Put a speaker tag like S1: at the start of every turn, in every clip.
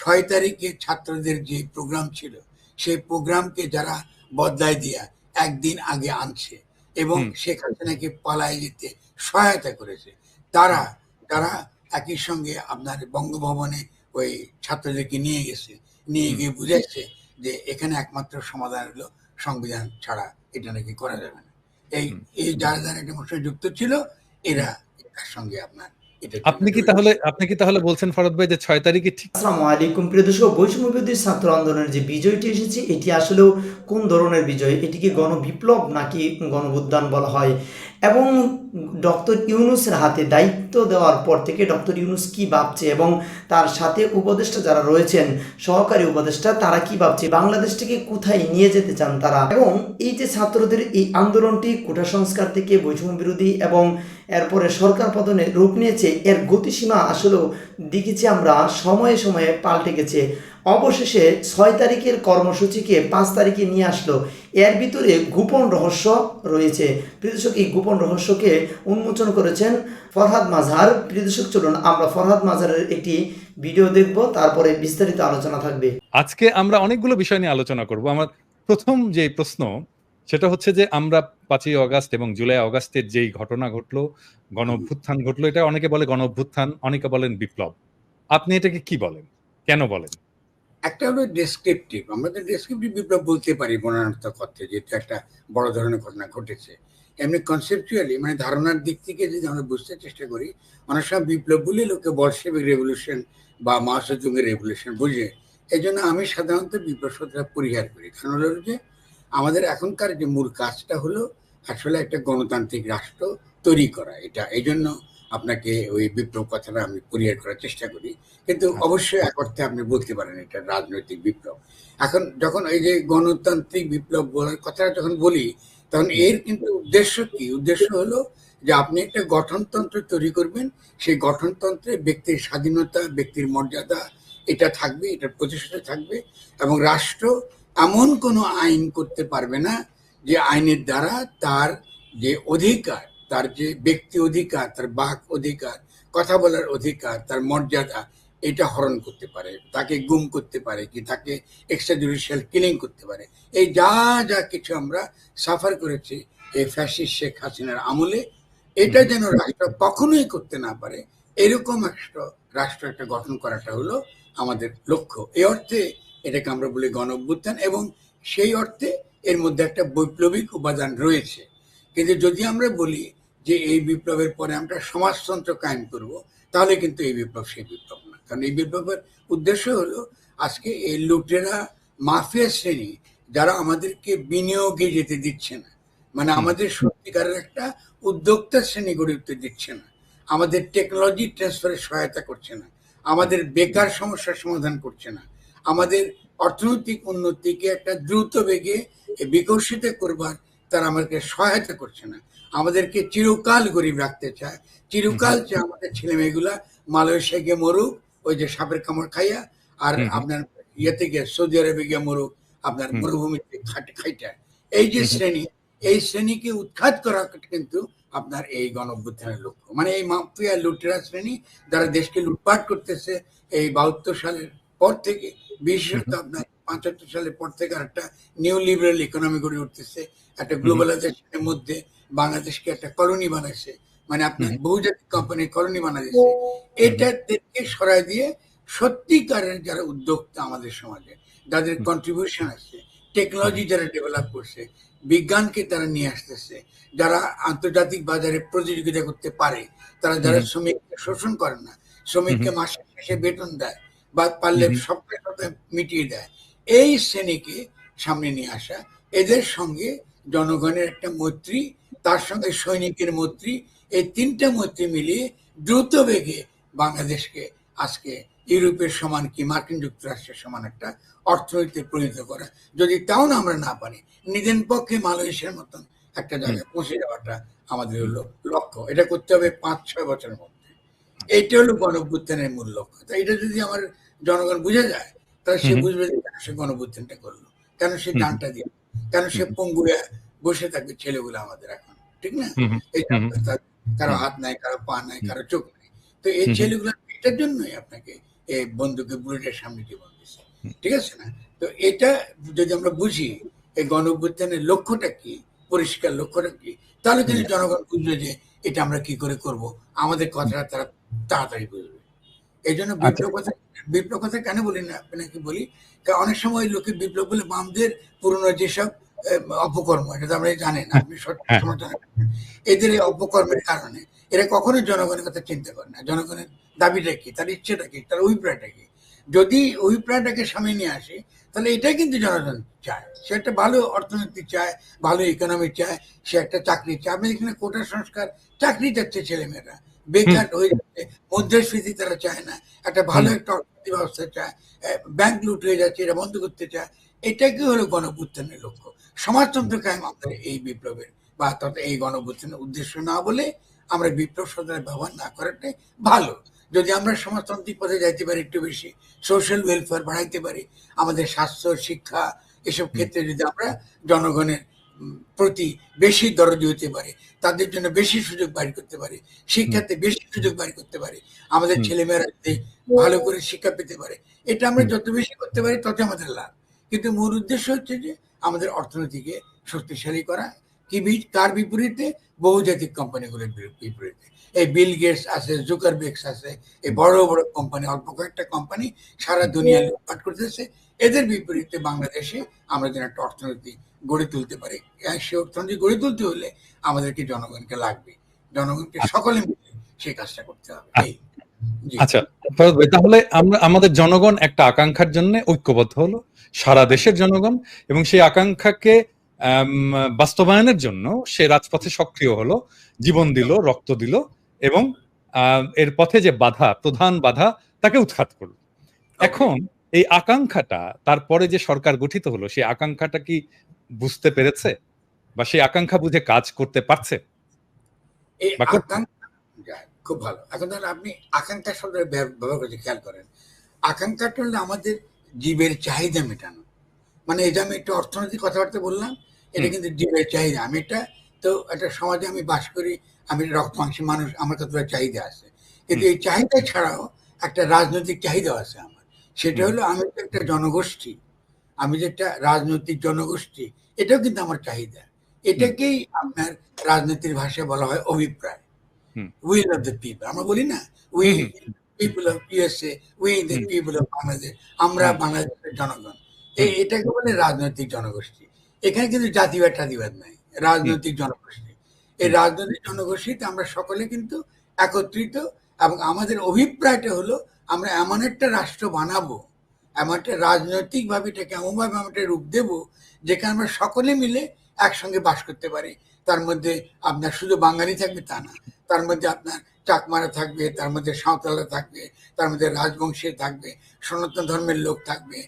S1: ছয় তারিখে ছাত্রদের যে প্রোগ্রাম ছিল সেই প্রোগ্রামকে যারা বদলায় দিয়া একদিন আগে আনছে এবং। শেখ হাসিনাকে পালায় যেতে সহায়তা করেছে। তারা তারা একই সঙ্গে আপনার বঙ্গভবনে ওই ছাত্রদেরকে নিয়ে গেছে নিয়ে গিয়ে বুঝাইছে যে এখানে একমাত্র সমাধান হলো সংবিধান ছাড়া এটা নাকি করা যাবে না। এই এই যারা যারা এটা যুক্ত ছিল এরা এটার সঙ্গে আপনার
S2: আপনি কি তাহলে আপনি কি তাহলে বলছেন ফরদ ভাই যে ছয় তারিখে ঠিক?
S3: আসসালামু আলাইকুম। প্রিয় দর্শক বৈষম্য বিরোধী ছাত্র আন্দোলনের যে বিজয়টি এসেছে এটি আসলেও কোন ধরনের বিজয়? এটিকে গণবিপ্লব নাকি গণবুদ্ধান বলা হয়? এবং ডক্টর ইউনুসের হাতে দায়িত্ব দেওয়ার পর থেকে ডক্টর ইউনুস কি ভাবছে এবং তার সাথে উপদেষ্টা যারা রয়েছেন, সহকারী উপদেষ্টা, তারা কি ভাবছে? বাংলাদেশটাকে কোথায় নিয়ে যেতে চান তারা? এবং এই যে ছাত্রদের এই আন্দোলনটি, কোটা সংস্কার থেকে বৈষম্য বিরোধী এবং এরপরে সরকার পতনে রূপ নিয়েছে, এর গতিসীমা আসলেও দেখেছি আমরা, সময়ে সময়ে পাল্টে গেছে। অবশেষে ছয় তারিখের কর্মসূচিকে পাঁচ তারিখে নিয়ে আসলো। এর ভিতরে গোপন রহস্য রয়েছে। প্রিয়দর্শক এই গোপন রহস্যকে উন্মোচন করেছেন ফরহাদ মাঝার প্রিয়দর্শক চলুন আমরা ফরহাদ মাঝারের একটি ভিডিও দেখব, তারপরে বিস্তারিত আলোচনা থাকবে।
S2: আজকে আমরা অনেকগুলো বিষয় নিয়ে আলোচনা করব। আমার প্রথম যে প্রশ্ন, সেটা হচ্ছে যে আমরা পাঁচই অগাস্ট এবং জুলাই অগাস্টের যেই ঘটনা ঘটলো, গণ অভ্যুত্থান ঘটলো, এটা অনেকে বলে গণ অভ্যুত্থান, অনেকে বলেন বিপ্লব। আপনি এটাকে কি বলেন? কেন বলেন?
S1: একটা হলো ডেসক্রিপটিভ আমরা তো ডেসক্রিপটিভ বিপ্লব বলতে পারি বর্ণনাত্মক অর্থে যেহেতু একটা বড় ধরনের ঘটনা ঘটেছে। এমনি কনসেপচুয়ালি মানে ধারণার দিক থেকে যদি আমরা বুঝতে চেষ্টা করি, অনেক সময় বিপ্লব বলে লোকে বর্ষেবিক রেভলিউশন বা মাসযুগের রেভলিউশন বুঝে। এই জন্য আমি সাধারণত বিপ্লব শব্দটা পরিহার করি। কারণ হলো যে, আমাদের এখনকার যে মূল কাজটা হলো আসলে একটা গণতান্ত্রিক রাষ্ট্র তৈরি করা। এটা এই জন্য আপনাকে ওই বিপ্লব কথাটা আমি পরিহার করার চেষ্টা করি। কিন্তু অবশ্যই এক অর্থে আপনি বলতে পারেন এটা রাজনৈতিক বিপ্লব। এখন যখন এই যে গণতান্ত্রিক বিপ্লব বলার কথাটা যখন বলি তখন এর কিন্তু উদ্দেশ্য কি? উদ্দেশ্য হলো যে আপনি একটা গঠনতন্ত্র তৈরি করবেন সেই গঠনতন্ত্রে ব্যক্তির স্বাধীনতা ব্যক্তির মর্যাদা এটা থাকবে এটা প্রতিষ্ঠা থাকবে এবং রাষ্ট্র এমন কোনো আইন করতে পারবে না যে আইনের দ্বারা তার যে অধিকার তার যে ব্যক্তি অধিকার, তার বাক অধিকার, কথা বলার অধিকার, তার মর্যাদা, এটা হরণ করতে পারে, তাকে গুম করতে পারে কি, তাকে এক্সট্রা জুডিশিয়াল কিলিং করতে পারে। এই যা যা কিছু আমরা সাফার করেছি এই ফ্যাসিস্ট শেখ হাসিনার আমলে, এটা যেন রাষ্ট্র কখনোই করতে না পারে, এরকম একটা রাষ্ট্র একটা গঠন করাটা হলো আমাদের লক্ষ্য। এই অর্থে এটাকে আমরা বলি গণ এবং সেই অর্থে এর মধ্যে একটা বৈপ্লবিক উপাদান রয়েছে। কিন্তু যদি আমরা বলি যে এই বিপ্লবের পরে আমরা সমাজতন্ত্র কায়েম করব তাহলে কিন্তু এই বিপ্লব সেই বিপ্লব না। কারণ এই বিপ্লবের উদ্দেশ্য হলো আজকে এই লুটেরা মাফিয়া শ্রেণি যারা আমাদেরকে বিনিয়োগে যেতে দিচ্ছে না মানে আমাদের সত্যিকারের একটা উদ্যোক্তা শ্রেণি গড়ে উঠতে দিচ্ছে না আমাদের টেকনোলজি ট্রান্সফারে সহায়তা করছে না আমাদের বেকার সমস্যার সমাধান করছে না আমাদের অর্থনৈতিক উন্নতিকে একটা দ্রুত বেগে বিকশিত করবার তারা আমাদেরকে সহায়তা করছে না। আমাদেরকে চিরকাল গরিব রাখতে চায়। চিরকাল যে আমাদের ছেলে মেয়েগুলা মালয়েশিয়া গিয়ে মরুক ওই যে সাপের কামড় খাইয়া আর। আপনার ইয়েতে গিয়ে সৌদি আরবে গিয়ে মরুক আপনার মরুভূমিতে খাটে খাইটা। এই যে। শ্রেণি এই শ্রেণীকে উৎখাত করা কিন্তু আপনার এই গণ অভ্যুত্থানের লক্ষ্য। মানে এই মাফিয়া লুটেরা শ্রেণি যারা দেশকে লুটপাট করতেছে এই বাহাত্তর সালের পর থেকে বিশেষত আপনার পঁচাত্তর সালের পর থেকে আর একটা নিউ লিবারেল ইকোনমি গড়ে উঠতেছে। একটা গ্লোবালাইজেশনের মধ্যে বাংলাদেশকে একটা কলোনি বানাইছে। মানে আপনার বহুজাতিক কোম্পানি কলোনি বানা দিচ্ছে এটাদেরকে সরাই দিয়ে সত্যিকারের যারা উদ্যোক্তা আমাদের সমাজে যাদের কন্ট্রিবিউশন আছে টেকনোলজি যারা ডেভেলপ করছে বিজ্ঞানকে তারা নিয়ে আসতেছে যারা আন্তর্জাতিক বাজারে প্রতিযোগিতা করতে পারে তারা যারা
S2: হুম।
S1: শ্রমিককে শোষণ করে না শ্রমিককে। মাসের শেষে বেতন দেয় বা পারলে সপ্তাহে মিটিয়ে দেয় এই শ্রেণীকে সামনে নিয়ে আসা এদের সঙ্গে জনগণের একটা মৈত্রী তার সঙ্গে সৈনিকের মৈত্রী এই তিনটা মৈত্রী মিলিয়ে দ্রুত বেগে বাংলাদেশকে আজকে ইউরোপের সমান কি মার্কিন যুক্তরাষ্ট্রের সমান একটা অর্থনীতিতে পরিণত করা। যদি তাও না আমরা না পারি নিজের পক্ষে মালয়েশিয়ার মতন একটা জায়গায় পৌঁছে যাওয়াটা আমাদের হলো লক্ষ্য। এটা করতে হবে পাঁচ ছয় বছরের মধ্যে। এইটা হলো গণভ্যুত্থানের মূল লক্ষ্য। তো এটা যদি আমার জনগণ বুঝে যায় তাহলে সে বুঝবে যে কেন সে গণভ্যুত্থানটা করল কেন সে। ডানটা দিয়ে কেন সে
S2: হুম।
S1: পঙ্গু বসে থাকবে ছেলেগুলো আমাদের এখন। ঠিক না। এই।
S2: কারও
S1: হাত নাই কারও পা নাই কারও চোখ নাই। তো এই ছেলেগুলো এটার জন্যই আপনাকে এই বন্দুকে বুলেটের সামনে জীবন দিচ্ছে ঠিক আছে না? তো এটা যদি আমরা বুঝি এই গণ লক্ষ্যটা কি? পরিষ্কার লক্ষ্যটা কি? তাহলে কিন্তু জনগণ বুঝবে যে এটা আমরা কি করে করব। আমাদের কথাটা তারা তাড়াতাড়ি বুঝবে। এই জন্য বিপ্লব কথা বিপ্লব কথা কেন বলি না? আপনাকে বলি কারণ অনেক সময় লোকে বিপ্লব বলে বামদের পুরনো যেসব অপকর্ম এটা তো আমরা জানেন আপনি। এদের এই অপকর্মের কারণে এরা কখনোই জনগণের কথা চিন্তা করে না। জনগণের দাবিটা কি? তার ইচ্ছেটা কি? তার অভিপ্রায়টা কি? যদি অভিপ্রায়টাকে সামনে নিয়ে আসে তাহলে এটাই কিন্তু জনগণ চায়। সে একটা ভালো অর্থনীতি চায় ভালো ইকোনমি চায় সে একটা চাকরি চায়। আপনি এখানে কোটা সংস্কার চাকরি চাচ্ছে ছেলেমেয়েরা। বেকার হয়ে যাচ্ছে মুদ্রাস্ফীতি তারা চায় না। একটা ভালো একটা অর্থনীতি ব্যবস্থা চায় ব্যাংক লুট হয়ে যাচ্ছে এটা বন্ধ করতে চায়। এটাকে হলো গণপুত্থানের লক্ষ্য। সমাজতন্ত্র কায়েম আমাদের এই বিপ্লবের বা তথা এই গণপুত্থানের উদ্দেশ্য না বলে আমরা বিপ্লব শব্দের ব্যবহার না করাটাই ভালো। যদি আমরা সমাজতান্ত্রিক পথে যাইতে পারি একটু বেশি সোশ্যাল ওয়েলফেয়ার বাড়াইতে পারি আমাদের স্বাস্থ্য শিক্ষা এসব ক্ষেত্রে যদি আমরা জনগণের প্রতি বেশি দরদি হতে পারে তাদের জন্য বেশি সুযোগ বাড়ি করতে পারি শিক্ষাতে বেশি সুযোগ বাড়ি করতে পারি আমাদের ছেলেমেয়েরা যাতে ভালো করে শিক্ষা পেতে পারে এটা আমরা যত বেশি করতে পারি তত আমাদের লাভ। কিন্তু মূল উদ্দেশ্য হচ্ছে যে আমাদের অর্থনীতিকে শক্তিশালী করা। কি তার বিপরীতে বহুজাতিক কোম্পানিগুলোর বিপরীতে। এই বিল গেটস আছে জুকারবেক্স আছে এই বড় বড় কোম্পানি অল্প কয়েকটা কোম্পানি সারা দুনিয়া লুটপাট করতেছে। এদের বিপরীতে বাংলাদেশে আমরা যেন একটা অর্থনীতি গড়ে তুলতে পারি। সেই অর্থনীতি গড়ে তুলতে হলে আমাদেরকে জনগণকে লাগবে। জনগণকে সকলে মিলে সেই কাজটা করতে হবে। এই। জি
S2: আচ্ছা ভাই, তাহলে আমরা আমাদের জনগণ একটা আকাঙ্ক্ষার জন্য ঐক্যবদ্ধ হলো সারা দেশের জনগণ এবং সেই আকাঙ্ক্ষাকে বাস্তবায়নের জন্য সে রাজপথে সক্রিয় হলো জীবন দিল রক্ত দিল এবং এর পথে যে বাধা প্রধান বাধা তাকে উৎখাত করল। এখন এই আকাঙ্ক্ষাটা তারপরে যে সরকার গঠিত হলো সেই আকাঙ্ক্ষাটা কি বুঝতে পেরেছে? বা সেই আকাঙ্ক্ষা বুঝে কাজ করতে পারছে?
S1: এই আকাঙ্ক্ষা খুব ভালো। এখন তাহলে আপনি আকাঙ্ক্ষা শব্দ ব্যবহার করতে খেয়াল করেন। আকাঙ্ক্ষাটা হলো আমাদের জীবের চাহিদা মেটানো। মানে যে আমি একটু অর্থনৈতিক কথাবার্তা বললাম এটা কিন্তু জীবের চাহিদা। আমি একটা তো একটা সমাজে আমি বাস করি আমি রক্ত মাংসের মানুষ আমার কতটা চাহিদা আছে। কিন্তু এই চাহিদা ছাড়াও একটা রাজনৈতিক চাহিদা আছে আমার। সেটা হলো আমি তো একটা জনগোষ্ঠী আমি যে একটা রাজনৈতিক জনগোষ্ঠী এটাও কিন্তু আমার চাহিদা। এটাকেই আপনার রাজনীতির ভাষায় বলা হয় অভিপ্রায়। উইল অফ দ্য পিপল আমরা বলি না we people of USA we the people of Bangladesh আমরা বাংলাদেশের জনগণ। এই এটাকে বলে রাজনৈতিক জনগোষ্ঠী। এখানে কিন্তু জাতিবাদ টাতিবাদ নাই রাজনৈতিক জনগোষ্ঠী। এই রাজনৈতিক জনগোষ্ঠীতে আমরা সকলে কিন্তু একত্রিত এবং আমাদের অভিপ্রায়টা হলো আমরা এমন একটা রাষ্ট্র বানাবো এমন একটা রাজনৈতিক ভাবে এটাকে এমনভাবে আমরা একটা রূপ দেবো যেখানে আমরা সকলে মিলে একসঙ্গে বাস করতে পারি। তার মধ্যে আপনার শুধু বাঙালি থাকবে তা না তার মধ্যে আপনার চাকমারা থাকবে তার মধ্যে সাঁওতালরা থাকবে তার মধ্যে রাজবংশী থাকবে সনাতন ধর্মের লোক থাকবে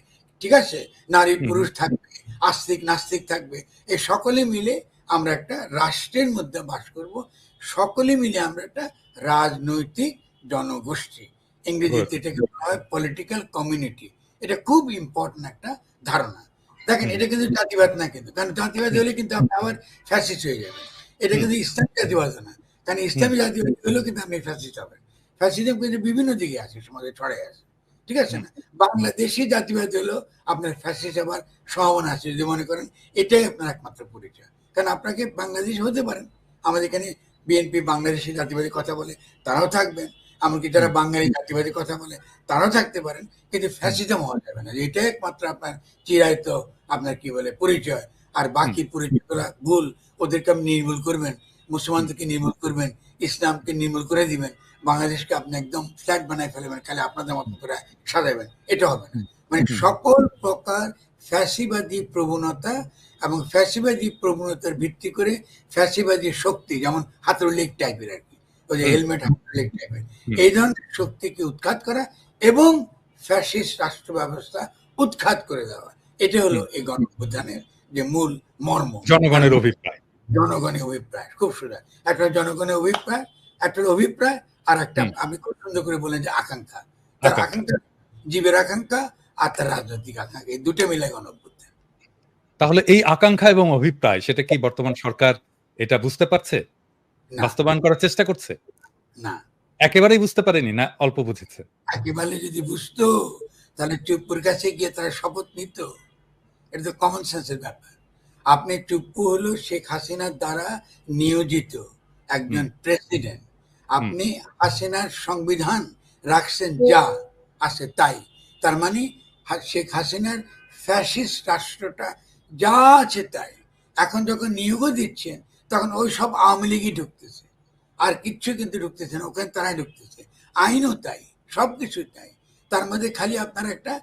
S1: ঠিক আছে? নারী পুরুষ থাকবে আস্তিক নাস্তিক থাকবে এই সকলে মিলে আমরা একটা রাষ্ট্রের মধ্যে বাস করব সকলে মিলে আমরা একটা রাজনৈতিক জনগোষ্ঠী। ইংরেজিতে এটাকে বলা হয় পলিটিক্যাল কমিউনিটি এটা খুব ইম্পর্টেন্ট একটা ধারণা। দেখেন এটা কিন্তু জাতিবাদ না কিন্তু কারণ জাতিবাদ হলে কিন্তু আপনি আবার ফ্যাসিস্ট হয়ে যাবেন। এটা কিন্তু ইসলাম জাতিবাদ না। কারণ ইসলামী জাতিবাদ হলেও কিন্তু আপনি ফ্যাসিস্ট হবেন ফ্যাসিজম কিন্তু বিভিন্ন দিকে আছে সমাজে ছড়াই আছে। ঠিক আছে না? বাংলাদেশি জাতিবাদ হলো আপনার ফ্যাসিস্ট হবার সম্ভাবনা আছে যদি মনে করেন এটাই আপনার একমাত্র পরিচয়। কারণ আপনাকে বাংলাদেশ হতে পারেন। আমাদের এখানে বিএনপি বাংলাদেশি জাতিবাদী কথা বলে তারাও থাকবেন। এমনকি যারা বাঙালি জাতিবাদী কথা বলে তারাও থাকতে পারেন। কিন্তু ফ্যাসিজম হওয়া যাবে না। এটাই একমাত্র আপনার চিরায়ত আপনার কি বলে পরিচয়। আর বাকি পরিচয়গুলা ভুল ওদেরকে আপনি নির্মূল করবেন। মুসলমানদেরকে নির্মূল করবেন ইসলামকে নির্মূল করে দিবেন বাংলাদেশকে আপনি একদম ফ্ল্যাট বানায় ফেলবেন খালি আপনাদের মতো করে সাজাবেন এটা হবে না। মানে সকল প্রকার ফ্যাসিবাদী প্রবণতা এবং ফ্যাসিবাদী প্রবণতার ভিত্তি করে ফ্যাসিবাদী শক্তি যেমন হাতুড়িক টাইপের আর কি ওই যে। হেলমেট হাতুড়িক টাইপের এই ধরনের শক্তিকে উৎখাত করা এবং ফ্যাসিস্ট রাষ্ট্র ব্যবস্থা উৎখাত করে দেওয়া এটা হলো এই গণপ্রধানের যে মূল মর্ম।
S2: জনগণের অভিপ্রায়।
S1: জনগণের অভিপ্রায় খুব সুন্দর। একটা জনগণের অভিপ্রায় একটা অভিপ্রায় আর একটা আমি খুব সুন্দর করে বললেন যে আকাঙ্ক্ষা। তার
S2: আকাঙ্ক্ষা।
S1: জীবের আকাঙ্ক্ষা আর তার রাজনৈতিক আকাঙ্ক্ষা এই দুটো মিলে
S2: তাহলে এই আকাঙ্ক্ষা এবং অভিপ্রায় সেটা কি বর্তমান সরকার এটা বুঝতে পারছে? বাস্তবায়ন করার চেষ্টা করছে?
S1: না।
S2: একেবারেই বুঝতে পারেনি না অল্প বুঝেছে?
S1: একেবারে যদি বুঝতো তাহলে চুপ্পুর কাছে গিয়ে তারা শপথ নিত। এটা তো কমন সেন্সের ব্যাপার। আপনি চুপ্পু হলো শেখ হাসিনার দ্বারা নিয়োজিত একজন প্রেসিডেন্ট। আপনি হাসিনার সংবিধান রাখছেন যা আছে তাই। তার মানে শেখ হাসিনার ফ্যাসিস্ট রাষ্ট্রটা যা আছে তাই। এখন যখন নিয়োগও দিচ্ছেন তখন ওই সব আওয়ামী লীগই ঢুকতেছে। আর কিচ্ছু কিন্তু ঢুকতেছে না ওখানে তারাই ঢুকতেছে। আইনও তাই সব কিছু তাই। তার মধ্যে খালি আপনার একটা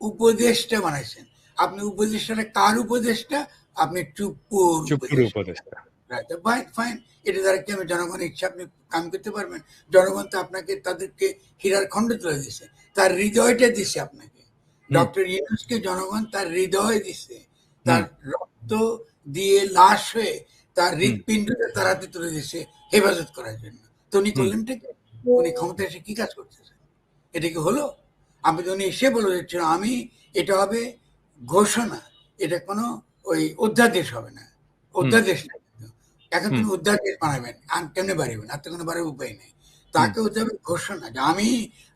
S1: উপদেশটা বানাইছেন। আপনি উপদেশটা কার উপদেশটা আপনি
S2: চুপুর
S1: উপদেষ্টা।
S2: উপদেষ্টা।
S1: ফাইন ফাইন এটা দ্বারা কি আমি জনগণের ইচ্ছা আপনি কাম করতে পারবেন। জনগণ তো আপনাকে তাদেরকে হীরার খণ্ড তুলে দিছে তার হৃদয়টা দিছে আপনাকে। ডক্টর ইউনুসকে জনগণ তার হৃদয় দিছে তার রক্ত দিয়ে লাশ হয়ে তার তার হাতে তুলে দিছে হেফাজত করার জন্য। তো উনি করলেন ঠিক উনি ক্ষমতা এসে কি কাজ করতেছেন? এটা কি হলো? আমি তো উনি এসে বলে দিচ্ছিল আমি এটা হবে ঘোষণা। এটা কোনো ওই অধ্যাদেশ হবে না। অধ্যাদেশ না কিন্তু। এখন তুমি অধ্যাদেশ বানাবেন আর কেমনে বাড়িবেন? আর তো কোনো বাড়ার উপায় নেই। তাকে হতে হবে ঘোষণা যে আমি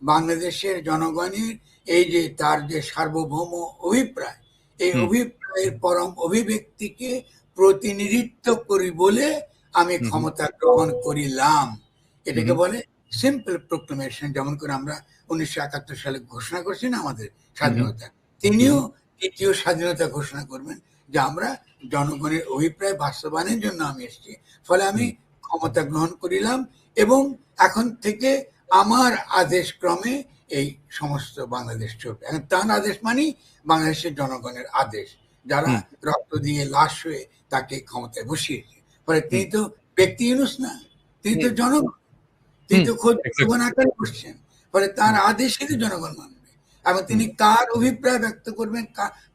S1: বাংলাদেশের জনগণের এই যে তার যে সার্বভৌম অভিপ্রায় এই অভিপ্রায়ের পরম অভিব্যক্তিকে প্রতিনিধিত্ব করি বলে আমি ক্ষমতা গ্রহণ করিলাম। এটাকে বলে সিম্পল প্রোক্লেমেশন যেমন করে আমরা উনিশশো একাত্তর সালে ঘোষণা করছি না আমাদের স্বাধীনতা। তিনিও তৃতীয় স্বাধীনতা ঘোষণা করবেন। যে আমরা জনগণের অভিপ্রায় বাস্তবায়নের জন্য আমি এসেছি। ফলে আমি ক্ষমতা গ্রহণ করিলাম এবং এখন থেকে আমার আদেশ ক্রমে এই সমস্ত বাংলাদেশ চলবে। এখন তার আদেশ মানি বাংলাদেশের জনগণের আদেশ যারা রক্ত দিয়ে লাশ হয়ে তাকে ক্ষমতায় বসিয়েছে। ফলে তিনি তো ব্যক্তি ইউনুস না তিনি তো জনগণ। তিনি তো খোঁজ
S2: exactly.
S1: জীবন আকারে করছেন ফলে তার আদেশই তো জনগণ মানবে। এবং তিনি কার অভিপ্রায় ব্যক্ত করবেন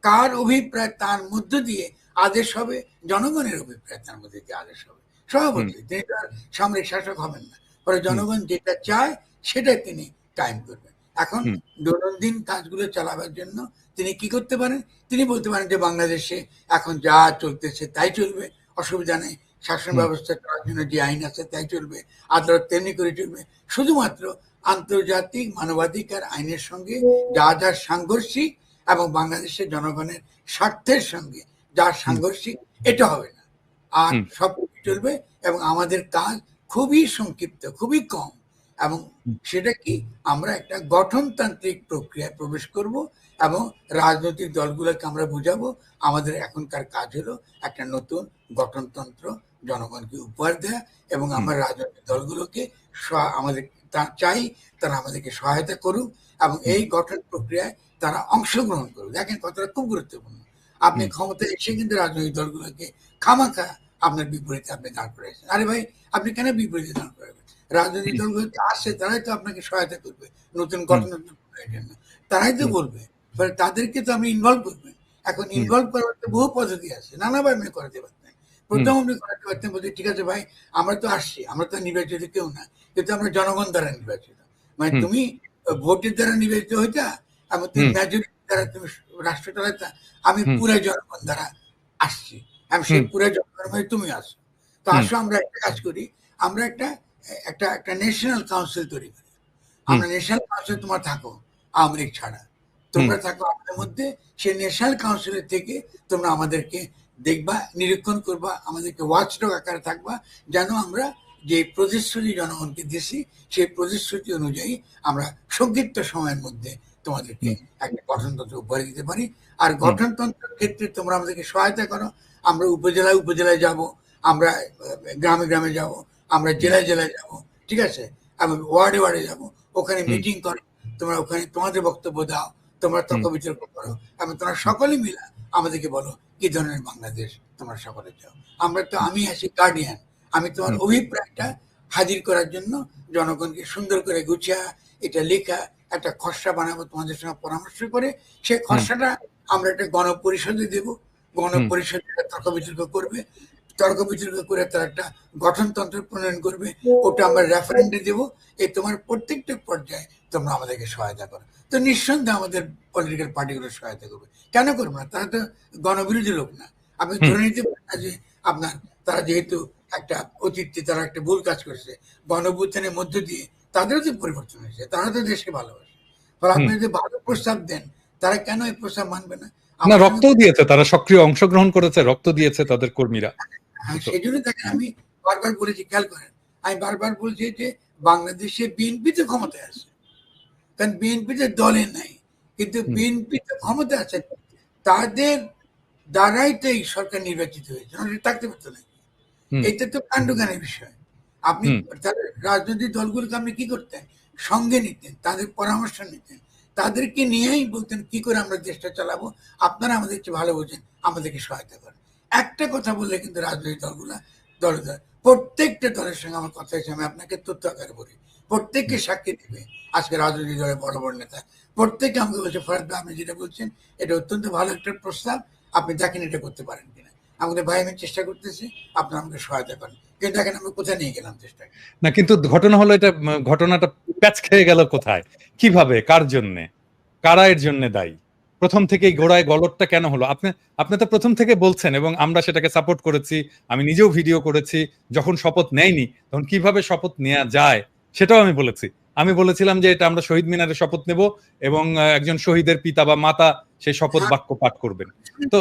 S1: কার অভিপ্রায় তার মধ্য দিয়ে আদেশ হবে জনগণের অভিপ্রায় তার মধ্যে দিয়ে আদেশ হবে। সভাপতি তিনি তো আর সামরিক শাসক হবেন না। ফলে জনগণ যেটা চায় সেটাই তিনি কায়েম করবেন। এখন দৈনন্দিন কাজগুলো চালাবার জন্য তিনি কি করতে পারেন? তিনি বলতে পারেন যে বাংলাদেশে এখন যা চলতেছে তাই চলবে অসুবিধা নেই। শাসন ব্যবস্থা করার জন্য যে আইন আছে তাই চলবে আদালত তেমনি করে চলবে। শুধুমাত্র আন্তর্জাতিক মানবাধিকার আইনের সঙ্গে যা যা সাংঘর্ষিক এবং বাংলাদেশের জনগণের স্বার্থের সঙ্গে যা সাংঘর্ষিক এটা হবে না। আর সব চলবে এবং আমাদের কাজ খুবই সংক্ষিপ্ত খুবই কম এবং সেটা কি আমরা একটা গঠনতান্ত্রিক প্রক্রিয়ায় প্রবেশ করব এবং রাজনৈতিক দলগুলোকে আমরা বুঝাবো আমাদের এখনকার কাজ হলো একটা নতুন গঠনতন্ত্র জনগণকে উপহার দেয়া এবং আমার রাজনৈতিক দলগুলোকে আমাদের চাই তারা আমাদেরকে সহায়তা করুক এবং এই গঠন প্রক্রিয়ায় তারা অংশগ্রহণ করুক। দেখেন কথাটা খুব গুরুত্বপূর্ণ। আপনি। ক্ষমতায় এসে কিন্তু রাজনৈতিক দলগুলোকে খামাখা আপনার বিপরীতে আপনি দাঁড় করেছেন আরে ভাই আপনি কেন বিপরীতে দাঁড় করাবেন? রাজনৈতিক দলগুলো আসছে তারাই তো আপনাকে সহায়তা করবে নতুন গঠনতন্ত্র প্রক্রিয়ার জন্য। তারাই তো বলবে ফলে তাদেরকে তো আপনি ইনভলভ করবেন। এখন ইনভলভ করার বহু পদ্ধতি আছে নানাভাবে করাতে পারতেন। প্রথম আপনি করাতে পারতেন বলতে ঠিক আছে ভাই আমরা তো আসছি আমরা তো নির্বাচিত কেউ না কিন্তু আমরা জনগণ দ্বারা নির্বাচিত। মানে তুমি ভোটের দ্বারা নির্বাচিত হইতা এবং তুমি মেজরিটি দ্বারা তুমি রাষ্ট্র চালাইতা আমি পুরো জনগণ দ্বারা আসছি আমি সেই পুরো জনগণ হয়ে তুমি আসো তো আসো আমরা একটা কাজ করি আমরা একটা একটা একটা ন্যাশনাল কাউন্সিল তৈরি করি। আমরা ন্যাশনাল কাউন্সিল তোমার থাকো আওয়ামী লীগ ছাড়া। তোমরা থাকো আমাদের মধ্যে সেই ন্যাশনাল কাউন্সিলের থেকে তোমরা আমাদেরকে দেখবা নিরীক্ষণ করবা আমাদেরকে ওয়াচডগ আকারে থাকবা যেন আমরা যে প্রতিশ্রুতি জনগণকে দিয়েছি সেই প্রতিশ্রুতি অনুযায়ী আমরা সংক্ষিপ্ত সময়ের মধ্যে তোমাদেরকে একটা গঠনতন্ত্র উপহার দিতে পারি। আর গঠনতন্ত্রের ক্ষেত্রে তোমরা আমাদেরকে সহায়তা করো। আমরা উপজেলায় উপজেলায় যাব আমরা গ্রামে গ্রামে যাব আমরা জেলায় জেলায় যাব ঠিক আছে? আমি ওয়ার্ডে ওয়ার্ডে যাব ওখানে মিটিং করো তোমরা ওখানে তোমাদের বক্তব্য দাও তোমরা তর্ক বিতর্ক করো। এবং তোমরা সকলে মিলে আমাদেরকে বলো কি ধরনের বাংলাদেশ তোমরা সকলে চাও? আমরা তো আমি আছি গার্ডিয়ান আমি তোমার অভিপ্রায়টা হাজির করার জন্য জনগণকে সুন্দর করে গুছিয়া এটা লেখা একটা খসড়া বানাবো তোমাদের সঙ্গে পরামর্শ করে। সেই খসড়াটা আমরা একটা গণপরিষদে দেব। গণপরিষদ তর্ক বিতর্ক করবে। তর্ক বিতর্ক করে তার একটা গঠনতন্ত্র প্রণয়ন করবে ওটা আমরা রেফারেন্ডে দেব। এই তোমার প্রত্যেকটা পর্যায়ে তোমরা আমাদেরকে সহায়তা করো। তো নিঃসন্দেহে আমাদের পলিটিক্যাল পার্টিগুলো সহায়তা করবে। কেন করবে না? তারা তো গণবিরোধী লোক না। আপনি ধরে নিতে পারেন না যে আপনার তারা যেহেতু একটা অতীতে তারা একটা ভুল কাজ করছে গণভুত্থানের মধ্য দিয়ে তাদেরও তো পরিবর্তন হয়েছে। তারা তো দেশকে ভালোবাসে। ফলে আপনি। যদি ভালো প্রস্তাব দেন তারা কেন এই প্রস্তাব মানবে না?
S2: না
S1: সঙ্গে-
S2: দিয়েছে তারা। সক্রিয় অংশগ্রহণ করেছে রক্ত দিয়েছে তাদের কর্মীরা।
S1: সেই জন্য দেখেন আমি বারবার বলেছি খেয়াল করেন আমি বারবার বলছি যে বাংলাদেশে বিএনপি তো ক্ষমতায় আছে। কারণ বিএনপি তো দলে নাই কিন্তু
S2: হুম।
S1: বিএনপি তো ক্ষমতা আছে তাদের দ্বারাই তো এই সরকার নির্বাচিত হয়েছে থাকতে পারতো না। এটা তো কাণ্ডজ্ঞানের বিষয়। আপনি। রাজনৈতিক দলগুলোকে আপনি কি করতেন? সঙ্গে নিতেন তাদের পরামর্শ নিতেন তাদেরকে নিয়েই বলতেন কি করে আমরা দেশটা চালাবো? আপনারা আমাদের চেয়ে ভালো বোঝেন আমাদেরকে সহায়তা করেন। একটা কথা বললে কিন্তু রাজনৈতিক দলগুলা দলে দলে প্রত্যেকটা দলের সঙ্গে আমার কথা হয়েছে আমি আপনাকে তথ্য আকারে বলি। প্রত্যেককে সাক্ষী দেবে। আজকে রাজনৈতিক দলের বড় বড় নেতা। প্রত্যেকে আমাকে বলছে ফরাদ ভাই আপনি যেটা বলছেন এটা অত্যন্ত ভালো একটা প্রস্তাব। আপনি দেখেন এটা করতে পারেন কিনা। আমাদের ভাই আমি চেষ্টা করতেছি। আপনারা আমাকে সহায়তা করেন। কিন্তু দেখেন আমি কোথায় নিয়ে গেলাম চেষ্টা?
S2: না কিন্তু ঘটনা হলো এটা ঘটনাটা প্যাচ খেয়ে গেল কোথায়? কীভাবে? কার জন্যে? কারা এর জন্য দায়ী? প্রথম থেকেই গোড়ায় গলতটা কেন হলো? আপনি আপনি তো প্রথম থেকে বলছেন এবং আমরা সেটাকে সাপোর্ট করেছি আমি নিজেও ভিডিও করেছি যখন শপথ নেয়নি তখন কীভাবে শপথ নেওয়া যায় সেটাও আমি বলেছি। আমি বলেছিলাম যে এটা আমরা শহীদ মিনারে শপথ নেব এবং একজন শহীদের পিতা বা মাতা সেই শপথ বাক্য পাঠ করবেন। তো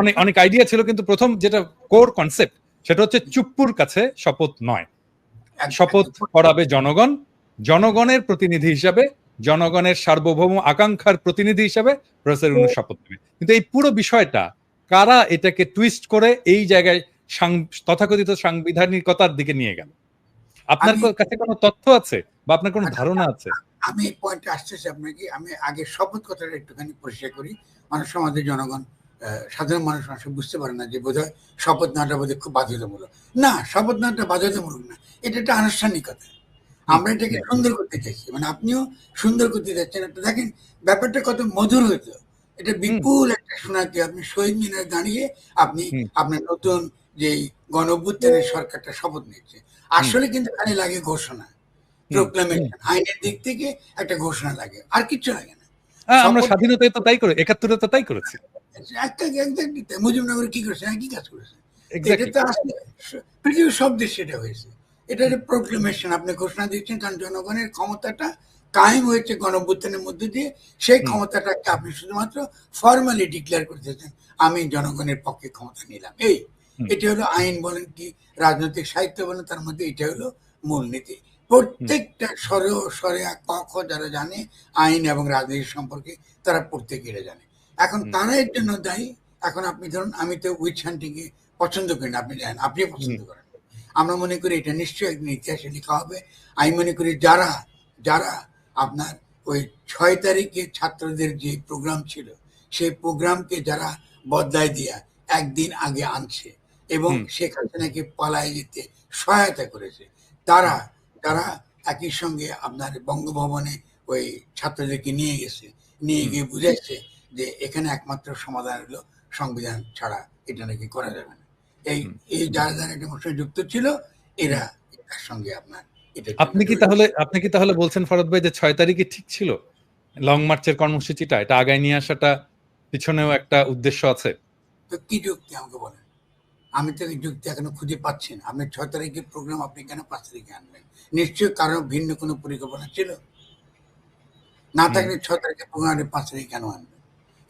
S2: অনেক অনেক আইডিয়া ছিল কিন্তু প্রথম যেটা কোর কনসেপ্ট সেটা হচ্ছে চুপ্পুর কাছে শপথ নয়। শপথ করাবে জনগণ জনগণের প্রতিনিধি হিসাবে জনগণের সার্বভৌম আকাঙ্ক্ষার প্রতিনিধি হিসাবে প্রফেসর ইউনূস শপথ নেবে কিন্তু এই পুরো বিষয়টা কারা এটাকে টুইস্ট করে এই জায়গায় তথাকথিত সাংবিধানিকতার দিকে নিয়ে গেল? আপনার কাছে কোনো তথ্য আছে বা আপনার কোনো ধারণা আছে?
S1: আমি এই পয়েন্টে আসতেছি আপনাকে। আমি আগে শপথ কথাটা একটুখানি পরিষ্কার করি। মানুষ সমাজের জনগণ আহ, সাধারণ মানুষ মানুষ বুঝতে পারে না যে বোধহয় শপথ নেওয়াটা বোধহয় খুব বাধ্যতামূলক। না শপথ নেওয়াটা বাধ্যতামূলক না। এটা একটা আনুষ্ঠানিকতা। আমরা এটাকে সুন্দর করতে চাইছি। মানে আপনিও সুন্দর করতে চাচ্ছেন। একটা দেখেন ব্যাপারটা কত মধুর হতো এটা বিপুল একটা শোনাতে আপনি শহীদ মিনারে দাঁড়িয়ে আপনি আপনার নতুন যে গণ সরকারটা শপথ নিচ্ছে। আসলে কিন্তু খালি লাগে ঘোষণা। প্রোক্লামেশন আইনের দিক থেকে একটা ঘোষণা লাগে। আর কিচ্ছু লাগে না।
S2: আমরা
S1: শপথ-
S2: স্বাধীনতায় তো তাই করে একাত্তরে তো তাই করেছি।
S1: মুজিবনগর কি করেছে? একই কাজ করেছে? এটা তো আসলে পৃথিবীর সব দেশে এটা হয়েছে। এটা প্রোক্লেমেশন আপনি ঘোষণা দিচ্ছেন কারণ জনগণের ক্ষমতাটা কায়েম হয়েছে গণঅভ্যুত্থানের মধ্যে দিয়ে সেই ক্ষমতাটাকে আপনি শুধুমাত্র ফর্মালি ডিক্লেয়ার করতেছেন আমি জনগণের পক্ষে ক্ষমতা নিলাম। এই এটি হলো আইন বলেন কি রাজনৈতিক সাহিত্য বলেন তার মধ্যে এটা হলো মূলনীতি প্রত্যেকটা স্বরে স্বরে ক খ যারা জানে আইন এবং রাজনীতি সম্পর্কে তারা প্রত্যেকে এটা জানে। এখন। তারা এর জন্য দায়ী। এখন আপনি ধরুন আমি তো উইচ হান্টিংকে পছন্দ করি না আপনি জানেন আপনি পছন্দ করেন। আমরা মনে করি এটা নিশ্চয়ই একদিন ইতিহাসে লেখা হবে। আমি মনে করি যারা যারা আপনার ওই ছয় তারিখে ছাত্রদের যে প্রোগ্রাম ছিল সেই প্রোগ্রামকে যারা বদলায় দিয়া একদিন আগে আনছে এবং। শেখ হাসিনাকে পালায় যেতে সহায়তা করেছে তারা তারা একই সঙ্গে আপনার বঙ্গভবনে ওই ছাত্রদেরকে নিয়ে গেছে নিয়ে গিয়ে বুঝাইছে যে এখানে একমাত্র সমাধান হলো সংবিধান ছাড়া এটা নাকি করা যাবে না। এই এই যারা যারা যুক্ত ছিল এরা এটার সঙ্গে আপনার
S2: আপনি কি তাহলে আপনি কি তাহলে বলছেন ফরদ ভাই যে ছয় তারিখে ঠিক ছিল? লং মার্চের কর্মসূচিটা এটা আগায় নিয়ে আসাটা পিছনেও একটা উদ্দেশ্য আছে।
S1: তো কি যুক্তি আমাকে বলেন? আমি তো এই যুক্তি এখনও খুঁজে পাচ্ছি না। আপনি ছয় তারিখের প্রোগ্রাম আপনি কেন পাঁচ তারিখে আনবেন নিশ্চয়ই কারও ভিন্ন কোনো পরিকল্পনা ছিল? না থাকলে ছয় তারিখের প্রোগ্রাম আপনি পাঁচ তারিখে কেন আনবেন?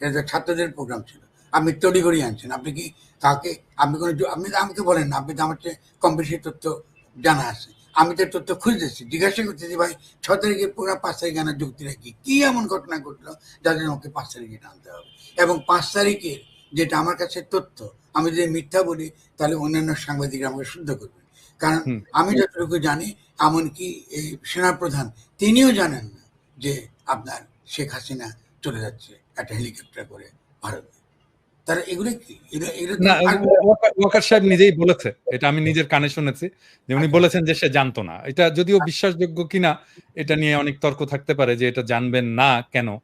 S1: এটা ছাত্রদের প্রোগ্রাম ছিল। আপনি তড়িঘড়ি আনছেন। আপনি কি কাকে আপনি কোনো আপনি তো আমাকে বলেন না আপনি তো আমার চেয়ে কম বেশি তথ্য জানা আছে। আমি তো তথ্য খুঁজতেছি জিজ্ঞাসা করতেছি ভাই ছ তারিখে প্রোগ্রাম পাঁচ তারিখে আনার যুক্তিটা কি কি এমন ঘটনা ঘটলো যাদের আমাকে পাঁচ তারিখে আনতে হবে? এবং পাঁচ তারিখের যেটা আমার কাছে তথ্য আমি যদি মিথ্যা বলি তাহলে অন্যান্য সাংবাদিকরা আমাকে শুদ্ধ করবেন কারণ আমি যতটুকু জানি এমনকি এই সেনাপ্রধান তিনিও জানেন না যে আপনার শেখ হাসিনা চলে যাচ্ছে একটা হেলিকপ্টার করে ভারতে। তারা এগুলো
S2: না ওয়াকার- সাহেব নিজেই বলেছে। এটা আমি নিজের কানে শুনেছি। যে উনি
S1: আচ্ছা।
S2: বলেছেন যে সে জানতো না। এটা যদিও বিশ্বাসযোগ্য কিনা এটা নিয়ে অনেক তর্ক থাকতে পারে যে এটা জানবেন না কেন?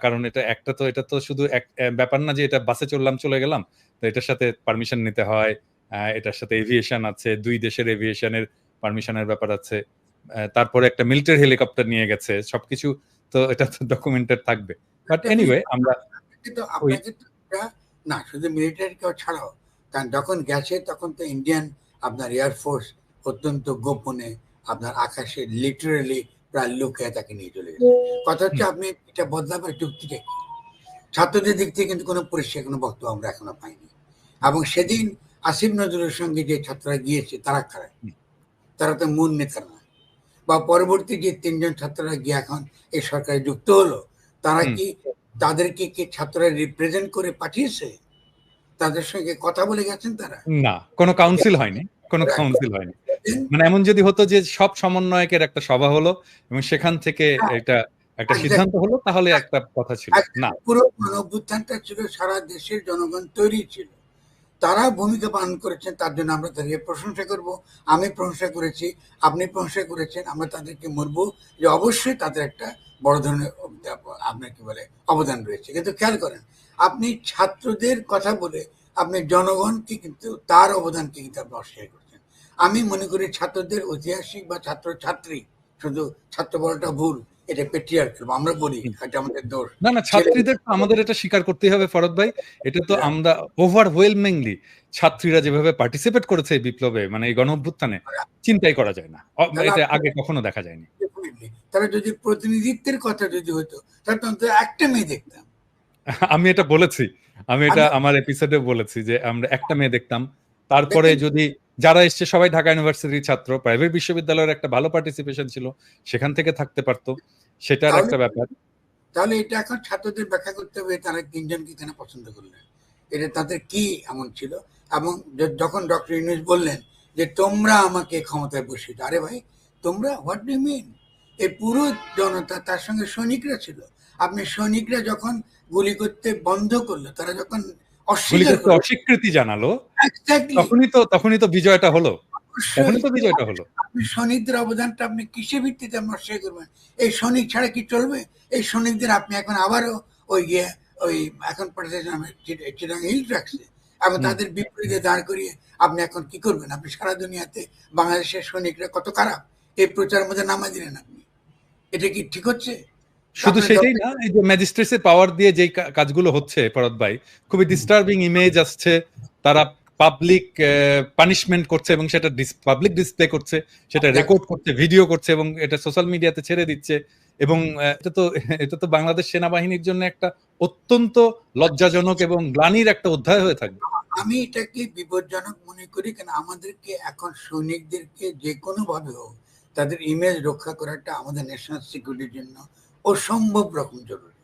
S2: কারণ এটা একটা তো এটা তো শুধু এক ব্যাপার না যে এটা বাসে চললাম চলে গেলাম। তো এটার সাথে পারমিশন নিতে হয়। এটার সাথে এভিয়েশন আছে। দুই দেশের এভিয়েশনের পারমিশনের ব্যাপার আছে। তারপরে একটা মিলিটারি হেলিকপ্টার নিয়ে গেছে। সবকিছু তো এটা তো ডকুমেন্টেড থাকবে। বাট এনিওয়ে আমরা
S1: কিন্তু আপনাকে না শুধু মিলিটারি কেউ ছাড়াও কারণ যখন গেছে তখন তো ইন্ডিয়ান আপনার এয়ারফোর্স অত্যন্ত গোপনে আপনার আকাশে লিটারেলি প্রায় লুকিয়ে তাকে নিয়ে চলে গেছে। কথা হচ্ছে আপনি এটা বদলাবার যুক্তিটা কি? ছাত্রদের দিক থেকে কিন্তু কোনো পরিষ্কার কোনো বক্তব্য আমরা এখনও পাইনি। এবং সেদিন আসিফ নজরুলের সঙ্গে যে ছাত্ররা গিয়েছে তারা কারা? তারা তো মূল নেতা নয়। বা পরবর্তী যে তিনজন ছাত্ররা গিয়ে এখন এই সরকারে যুক্ত হলো তারা কি তাদেরকে কি ছাত্ররা রিপ্রেজেন্ট করে পাঠিয়েছে? তাদের সঙ্গে কথা বলে গেছেন তারা?
S2: না কোনো কাউন্সিল হয়নি কোনো কাউন্সিল হয়নি। মানে এমন যদি হতো যে সব সমন্বয়কের একটা সভা হলো এবং সেখান থেকে এটা একটা সিদ্ধান্ত হলো তাহলে একটা কথা ছিল। না।
S1: পুরো মানবুত্থানটা ছিল সারা দেশের জনগণ তৈরি ছিল। তারা ভূমিকা পালন করেছেন, তার জন্য আমরা তাদেরকে প্রশংসা করব। আমি প্রশংসা করেছি, আপনি প্রশংসা করেছেন, আমরা তাদেরকে মরবো যে অবশ্যই তাদের একটা বড় ধরনের আপনার কি বলে অবদান রয়েছে। কিন্তু খেয়াল করেন, আপনি ছাত্রদের কথা বলে আপনি জনগণকে কিন্তু তার অবদানকে কিন্তু আপনি অস্বীকার করছেন। আমি মনে করি ছাত্রদের ঐতিহাসিক বা ছাত্র ছাত্রী শুধু ছাত্র বলাটা ভুল এটা পেট্রিয়ার আমরা বলি এটা আমাদের দোষ।
S2: না না ছাত্রীদের তো আমাদের এটা স্বীকার করতেই হবে ফরদ ভাই। এটা তো আমরা ওভারওয়েলমিংলি ছাত্রীরা যেভাবে পার্টিসিপেট করেছে এই বিপ্লবে মানে এই গণ অভ্যুত্থানে চিন্তাই করা যায় না। এটা আগে কখনো দেখা যায়নি।
S1: তারা যদি প্রতিনিধিত্বের কথা যদি হতো তাহলে তো একটা মেয়ে দেখতাম।
S2: আমি এটা বলেছি। আমি এটা আমার এপিসোডে বলেছি যে আমরা একটা মেয়ে দেখতাম তারপরে যদি যারা এসছে সবাই ঢাকা ইউনিভার্সিটির ছাত্র। প্রাইভেট বিশ্ববিদ্যালয়ের একটা ভালো পার্টিসিপেশন ছিল সেখান থেকে থাকতে পারতো। সেটার একটা ব্যাপার।
S1: তাহলে এটা এখন ছাত্রদের ব্যাখ্যা করতে হবে তারা তিনজনকে কেন পছন্দ করলেন? এটা তাদের কি এমন ছিল? এবং যখন ডক্টর ইউনুস বললেন যে তোমরা আমাকে ক্ষমতায় বসিয়ে দাও। আরে ভাই তোমরা হোয়াট ডু মিন এই পুরো জনতা তার সঙ্গে সৈনিকরা ছিল। আপনি সৈনিকরা যখন গুলি করতে বন্ধ করল তারা যখন
S2: অস্বীকৃতি জানালো। তখনই তো তখনই তো বিজয়টা হলো। তখনই তো বিজয়টা হলো।
S1: সৈনিকদের অবদানটা আপনি কিসের ভিত্তিতে করবেন? এই সৈনিক ছাড়া কি চলবে? এই সৈনিকদের আপনি এখন আবারও ওই গিয়ে ওই এখন চিরাং হিল রাখছে এবং তাদের বিপরীতে দাঁড় করিয়ে আপনি এখন কি করবেন? আপনি সারা দুনিয়াতে বাংলাদেশের সৈনিকরা কত খারাপ? এই প্রচারের মধ্যে নামা দিলেন আপনি। এটা কি ঠিক হচ্ছে?
S2: শুধু সেটাই না এই যে ম্যাজিস্ট্রেটসের পাওয়ার দিয়ে কা- কাজগুলো হচ্ছে ফরদ ভাই খুবই ডিস্টার্বিং ইমেজ আসছে। তারা পাবলিক পানিশমেন্ট করছে এবং সেটা পাবলিক ডিসপ্লে করছে সেটা রেকর্ড করছে ভিডিও করছে এবং এটা সোশ্যাল মিডিয়াতে ছেড়ে দিচ্ছে এবং এটা তো এটা তো বাংলাদেশ সেনাবাহিনীর জন্য একটা অত্যন্ত লজ্জাজনক এবং গ্লানির একটা অধ্যায় হয়ে থাকবে।
S1: আমি এটাকে বিপজ্জনক মনে করি কেন আমাদেরকে এখন সৈনিকদেরকে যে কোনো ভাবে হোক তাদের ইমেজ রক্ষা করাটা আমাদের ন্যাশনাল সিকিউরিটির জন্য অসম্ভব রকম জরুরি।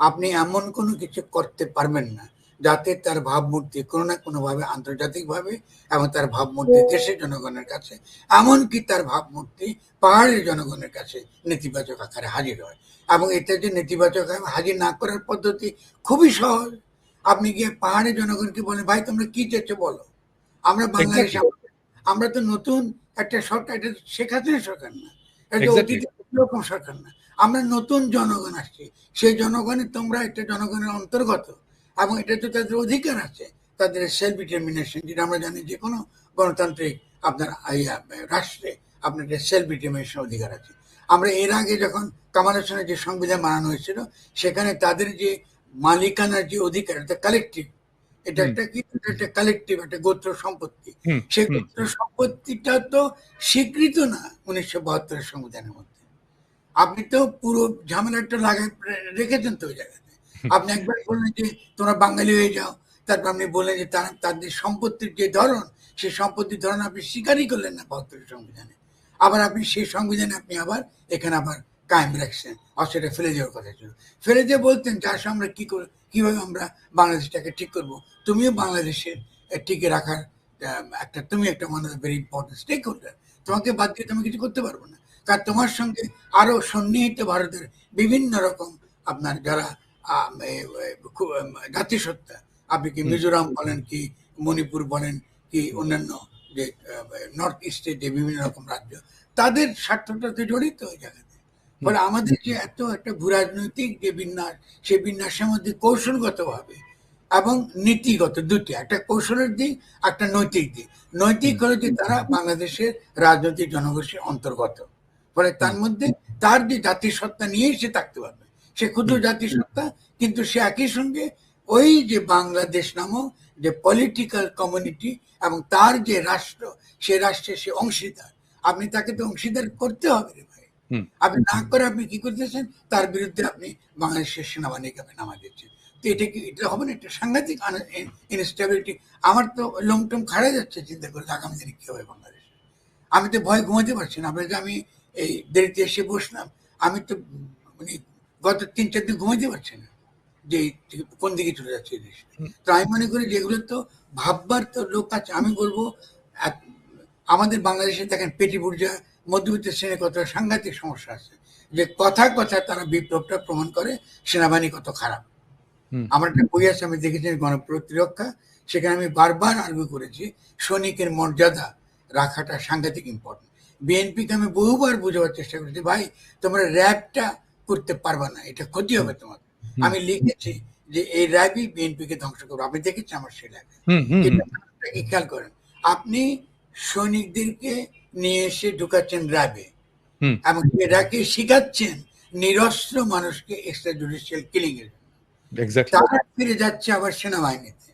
S1: আপনি এমন কোনো কিছু করতে পারবেন না যাতে তার ভাবমূর্তি কোনো না কোনোভাবে আন্তর্জাতিকভাবে এবং তার ভাবমূর্তি দেশের জনগণের কাছে এমনকি তার ভাবমূর্তি পাহাড়ের জনগণের কাছে নেতিবাচক আকারে হাজির হয়। এবং এটা যে নেতিবাচক হাজির না করার পদ্ধতি খুবই সহজ। আপনি গিয়ে পাহাড়ের জনগণকে বলেন ভাই তোমরা কি চাইছো বলো? আমরা বাংলাদেশ আমরা তো নতুন একটা সরকার এটা তো শেখ হাসিনার সরকার না। এটা অতীতে সরকার না। আমরা নতুন জনগণ আসছি। সেই জনগণের তোমরা একটা জনগণের অন্তর্গত এবং এটা তো তাদের অধিকার আছে। তাদের সেলফ ডিটারমিনেশন যেটা আমরা জানি যে কোনো গণতান্ত্রিক আপনার রাষ্ট্রে আপনার সেলফ ডিটারমিনেশন অধিকার আছে। আমরা এর আগে যখন কামাল হোসেনের যে সংবিধান বানানো হয়েছিল সেখানে তাদের যে মালিকানার যে অধিকার এটা কালেকটিভ এটা একটা কি? এটা একটা কালেকটিভ একটা গোত্র সম্পত্তি। সেই গোত্র সম্পত্তিটা তো স্বীকৃত না উনিশশো বাহাত্তরের সংবিধানের মধ্যে। আপনি তো পুরো ঝামেলাটা লাগাই রেখেছেন তো ওই জায়গাতে। আপনি একবার বললেন যে তোমরা বাঙালি হয়ে যাও। তারপর আপনি বললেন যে তারা তাদের সম্পত্তির যে ধরন সেই সম্পত্তির ধরন আপনি স্বীকারই করলেন না বাহাত্তরের সংবিধানে। আবার আপনি সেই সংবিধানে আপনি আবার এখানে আবার কায়েম রাখছেন। আর সেটা ফেলে যাওয়ার কথা ছিল। ফেলে দিয়ে বলতেন যার সঙ্গে আমরা কি করে কীভাবে আমরা বাংলাদেশটাকে ঠিক করব? তুমিও বাংলাদেশের টিকে রাখার একটা তুমি একটা one of the very important stakeholder তোমাকে বাদ দিয়ে তুমি কিছু করতে পারব না। কারণ তোমার সঙ্গে আরও সন্নিহিত ভারতের বিভিন্ন রকম আপনার যারা জাতিসত্তা আপনি কি মিজোরাম বলেন কি মণিপুর বলেন কি অন্যান্য যে নর্থ ইস্টে যে বিভিন্ন রকম রাজ্য তাদের স্বার্থটাতে জড়িত ওই জায়গাতে। ফলে আমাদের যে এত একটা ভূরাজনৈতিক যে বিন্যাস সেই বিন্যাসের মধ্যে কৌশলগতভাবে এবং নীতিগত দুটি একটা কৌশলের দিক একটা নৈতিক দিক। নৈতিক হলো যে তারা বাংলাদেশের রাজনৈতিক জনগোষ্ঠীর অন্তর্গত। ফলে তার মধ্যে তার যে জাতিসত্তা নিয়েই সে থাকতে পারবে। সে ক্ষুদ্র জাতিসত্তা কিন্তু সে একই সঙ্গে ওই যে বাংলাদেশ নামক যে পলিটিক্যাল কমিউনিটি এবং তার যে রাষ্ট্র সে রাষ্ট্রে সে অংশীদার। আপনি তাকে তো অংশীদার করতে হবে রে ভাই। আপনি না করে আপনি কি করতেছেন? তার বিরুদ্ধে আপনি বাংলাদেশের সেনাবাহিনীকে আপনি নামা দিচ্ছেন। তো এটা কি এটা হবে না একটা সাংঘাতিক ইনস্টেবিলিটি আমার তো লং টম খাড়া যাচ্ছে চিন্তা করে আগামী দিনে কি হবে বাংলাদেশ। আমি তো ভয় ঘুমাতে পারছি না। আপনাকে আমি এই দেরিতে এসে বসলাম। আমি তো মানে গত তিন চার দিন ঘুমাইতে পারছি না যে কোন দিকে চলে যাচ্ছে তো আমি মনে করি যেগুলো তো ভাববার তো লোক আছে। আমি বলব আমাদের বাংলাদেশে দেখেন পেটি বুর্জা মধ্যবিত্ত শ্রেণির কত সাংঘাতিক সমস্যা আছে। যে কথা কথা তারা বিপ্লবটা প্রমাণ করে সেনাবাহিনী কত খারাপ। আমার একটা বই আছে আমি দেখেছি গণপ্রতিরক্ষা। সেখানে আমি বারবার আর্গু করেছি সৈনিকের মর্যাদা রাখাটা সাংঘাতিক ইম্পর্টেন্ট বিএনপিকে আমি বহুবার বোঝাবার চেষ্টা করেছি ভাই তোমরা র্যাবটা করতে পারবা না এটা ক্ষতি হবে তোমার আমি লিখেছি যে এই র্যাবই বিএনপিকে ধ্বংস করবে। আপনি দেখেছেন আমার সেই আপনাকে খেয়াল করেন? আপনি সৈনিকদেরকে নিয়ে এসে ঢুকাচ্ছেন র্যাবে। এবং এরাকে শিখাচ্ছেন নিরস্ত্র মানুষকে এক্সট্রা জুডিশিয়াল কিলিং এর তারা ফিরে যাচ্ছে আবার সেনাবাহিনীতে।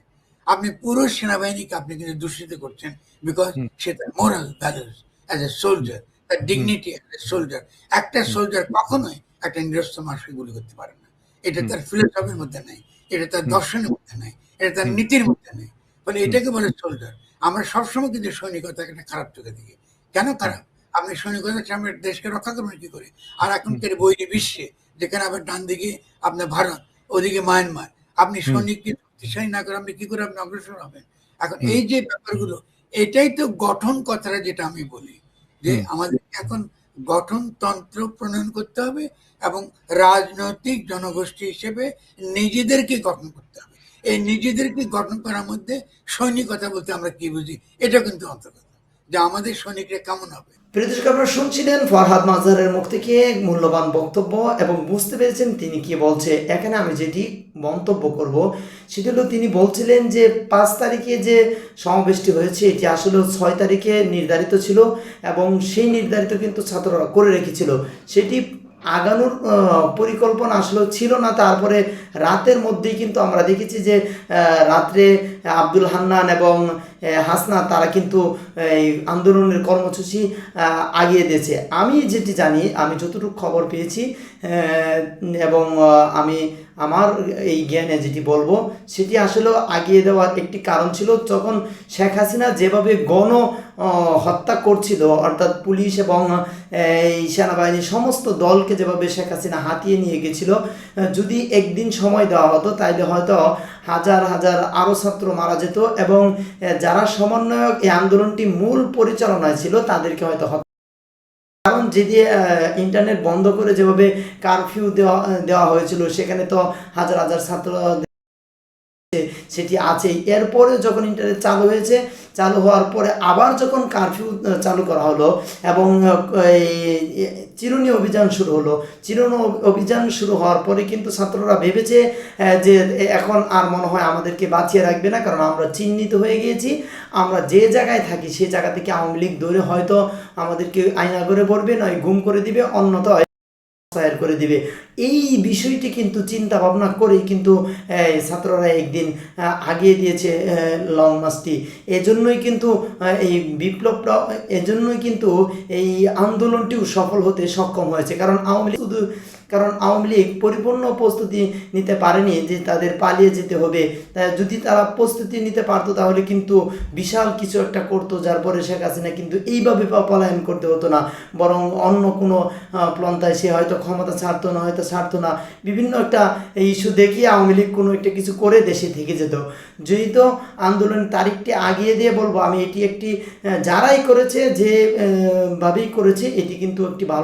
S1: আপনি পুরো সেনাবাহিনীকে আপনি কিন্তু দূষিত করছেন বিকজ
S2: হুম।
S1: সে তার moral values as a soldier তার ডিগনিটি অ্যাজ এ সোলজার একটা সোলজার কখনোই একটা নিরস্ত্র মানুষকে গুলি করতে পারে না। এটা তার ফিলোসফির মধ্যে নেই এটা তার দর্শনের মধ্যে নেই এটা তার নীতির মধ্যে নেই। ফলে এটাকে বলে সোলজার আমরা সবসময় কিন্তু সৈনিকতা একটা খারাপ চোখে দেখি কেন খারাপ? আপনি সৈনিকতা আমরা দেশকে রক্ষা করবেন কি করে? আর এখনকার বৈরী বিশ্বে যেখানে আবার ডান দিকে আপনার ভারত ওদিকে মায়ানমার। আপনি। সৈনিককে শক্তিশালী না করে আপনি কি করে আপনি অগ্রসর হবেন? এখন। এই যে ব্যাপারগুলো এটাই তো গঠন কথাটা যেটা আমি বলি যে আমাদের এখন গঠনতন্ত্র প্রণয়ন করতে হবে এবং রাজনৈতিক জনগোষ্ঠী হিসেবে নিজেদেরকে গঠন করতে হবে। এই নিজেদেরকে গঠন করার মধ্যে সৈনিকতা বলতে আমরা কি বুঝি? এটা কিন্তু অন্তর্গত। যে আমাদের সৈনিকরা কেমন হবে?
S3: প্রিয় দর্শক আপনারা শুনছিলেন ফরহাদ মাজারের মুখ থেকে মূল্যবান বক্তব্য এবং বুঝতে পেরেছেন তিনি কি বলছে। এখানে আমি যেটি মন্তব্য করব সেটি হলো, তিনি বলছিলেন যে পাঁচ তারিখে যে সমাবেশটি হয়েছে, এটি আসলে ছয় তারিখে নির্ধারিত ছিল এবং সেই নির্ধারিত কিন্তু ছাত্ররা করে রেখেছিল। সেটি আগানোর পরিকল্পনা আসলে ছিল না। তারপরে রাতের মধ্যেই কিন্তু আমরা দেখেছি যে রাত্রে আব্দুল হান্নান এবং হাসনা, তারা কিন্তু এই আন্দোলনের কর্মসূচি আগিয়ে দিয়েছে। আমি যেটি জানি, আমি যতটুকু খবর পেয়েছি এবং আমি আমার এই জ্ঞানে যেটি বলব, সেটি আসলে আগিয়ে দেওয়ার একটি কারণ ছিল যখন শেখ হাসিনা যেভাবে গণ হত্যা করছিল, অর্থাৎ পুলিশ এবং এই সেনাবাহিনী সমস্ত দলকে যেভাবে শেখ হাসিনা হাতিয়ে নিয়ে গেছিল, যদি একদিন সময় দেওয়া হতো, তাইলে হয়তো হাজার হাজার আরও ছাত্র মারা যেত এবং যারা সমন্বয়ক এই আন্দোলনটি মূল পরিচালনায় ছিল, তাদেরকে হয়তো কারণ যদি ইন্টারনেট বন্ধ করে যেভাবে কারফিউ দেওয়া দেওয়া হয়েছিল, সেখানে তো হাজার হাজার ছাত্র সেটি আছেই। এরপরে যখন ইন্টারনেট চালু হয়েছে, চালু হওয়ার পরে আবার যখন কারফিউ চালু করা হলো এবং এই চিরুনি অভিযান শুরু হলো। চিরুনি অভিযান শুরু হওয়ার পরে কিন্তু ছাত্ররা ভেবেছে যে এখন আর মনে হয় আমাদেরকে বাঁচিয়ে রাখবে না, কারণ আমরা চিহ্নিত হয়ে গিয়েছি। আমরা যে জায়গায় থাকি সেই জায়গা থেকে আওয়ামী লীগ ধরে হয়তো আমাদেরকে আয়না করে পড়বে নয়, গুম করে দিবে, অন্যথায় ফায়ার করে দিবে। এই বিষয়টি কিন্তু চিন্তা ভাবনা করেই কিন্তু ছাত্ররা একদিন আগিয়ে দিয়েছে লং মার্চটি এজন্যই কিন্তু এই বিপ্লবটা, এজন্যই কিন্তু এই আন্দোলনটিও সফল হতে সক্ষম হয়েছে। কারণ আওয়ামী লীগ শুধু কারণ আওয়ামী লীগ পরিপূর্ণ প্রস্তুতি নিতে পারেনি যে তাদের পালিয়ে যেতে হবে। তা যদি তারা প্রস্তুতি নিতে পারতো তাহলে কিন্তু বিশাল কিছু একটা করতো, যার পরে শেখ হাসিনা কিন্তু এইভাবে পলায়ন করতে হতো না। বরং অন্য কোনো পন্থায় সে হয়তো ক্ষমতা ছাড়তো না, হয়তো ছাড়তো না। বিভিন্ন একটা ইস্যু দেখিয়ে আওয়ামী লীগ কোনো একটা কিছু করে দেশে থেকে যেত। যদি তো আন্দোলন তারিখটি আগিয়ে দিয়ে বলব, আমি এটি একটি যারাই করেছে যে ভাবেই করেছে, এটি কিন্তু একটি ভালো